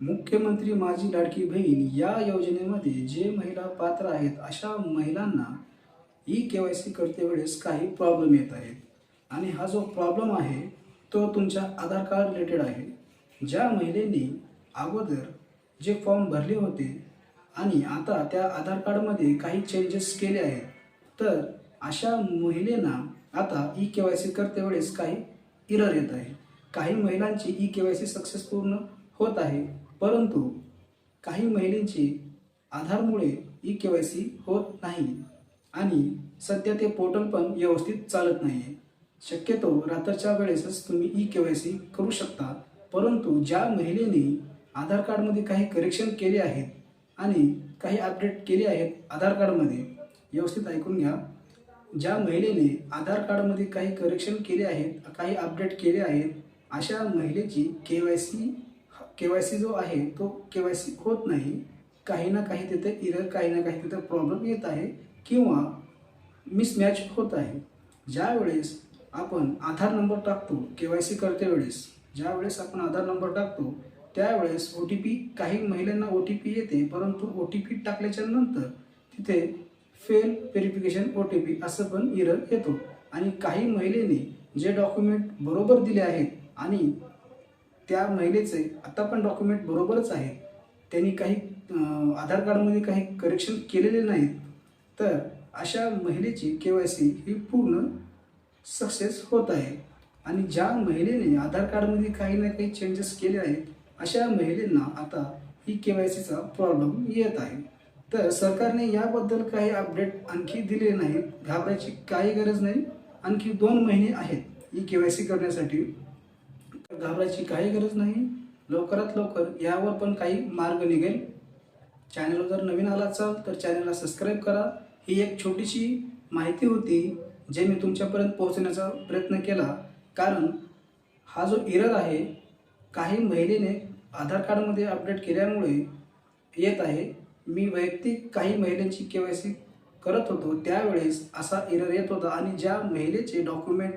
मुख्यमंत्री माझी लाडकी बहीण या योजनेमध्ये जे महिला पात्र आहेत अशा महिलांना ई के वाय सी करते वेळेस काही प्रॉब्लेम येत आहेत. आणि हा जो प्रॉब्लेम आहे तो तुमच्या आधार कार्ड रिलेटेड आहे. ज्या महिलेने अगोदर जे फॉर्म भरले होते आणि आता त्या आधार कार्डमध्ये काही चेंजेस केले आहेत तर अशा महिलेना आता ई के वाय सी करते वेळेस काही इरर येत आहे. काही महिलांची E K Y C success पूर्ण होत आहे. परंतु काही महिलेंची आधारमुळे ई के वाय सी होत नाही आणि सध्या ते पोर्टल पण व्यवस्थित चालत नाही आहे शक्यतो रात्रीच्या वेळेसच तुम्ही ई के वाय सी करू शकता. परंतु ज्या महिलेने आधार कार्डमध्ये काही करेक्शन केले आहेत आणि काही अपडेट केले आहेत आधार कार्डमध्ये व्यवस्थित ऐकून घ्या. ज्या महिलेने आधार कार्डमध्ये काही करेक्शन केले आहेत काही अपडेट केले आहेत अशा महिलेची K Y C K Y C जो आहे तो के वाय सी होत नाही. काही ना काही तिथे इरर काही ना काही तिथे प्रॉब्लेम येत आहे किंवा मिसमॅच होत आहे. ज्या वेळेस आपण आधार नंबर टाकतो के वाय सी करते वेळेस ज्या वेळेस आपण आधार नंबर टाकतो त्यावेळेस ओ टी पी काही महिलांना ओ टी पी येते परंतु ओ टी पी टाकल्याच्या नंतर तिथे fail verification O T P असं पण इरर येतो. आणि काही महिलेने जे डॉक्युमेंट बरोबर दिले आहेत आणि त्या महिलेचे आता पण डॉक्युमेंट बरोबरच आहे. त्यांनी काही आधार कार्डमध्ये काही करेक्शन केलेले नाहीत. तर अशा महिलेची के वाय सी ही पूर्ण सक्सेस होत आहे. आणि ज्या महिलेने आधार कार्डमध्ये काही ना काही चेंजेस केले आहेत अशा महिलांना आता ही के वाय सीचा प्रॉब्लेम येत आहे. तर सरकारने याबद्दल काही अपडेट आणखी दिले नाहीत. घाबरायची काही गरज नाही. आणखी दोन महिने आहेत ही के वाय सी करण्यासाठी. घाबरायची काही गरज नाही. लवकरात लवकर यावर पण काही मार्ग निघेल. चॅनलवर जर नवीन आला असाल तर चॅनलला सबस्क्राईब करा. ही एक छोटीशी माहिती होती जे मी तुमच्यापर्यंत पोहोचण्याचा प्रयत्न केला. कारण हा जो इरर आहे काही महिलेने आधार कार्डमध्ये अपडेट केल्यामुळे येत आहे. मी वैयक्तिक काही महिलांची के वाय सी करत होतो. त्यावेळेस असा इरर येत होता आणि ज्या महिलेचे डॉक्युमेंट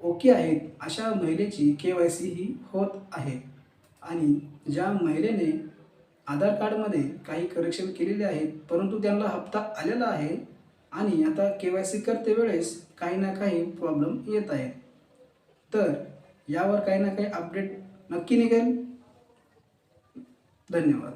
ओके आहेत अशा महिलेची के वाय सी ही होत आहे. आणि ज्या महिलेने आधार कार्डमध्ये काही करेक्शन केलेले आहेत परंतु त्यांना हप्ता आलेला आहे आणि आता के वाय सी करते वेळेस काही ना काही प्रॉब्लेम येत आहेत तर यावर काही ना काही अपडेट नक्की निघेल. धन्यवाद.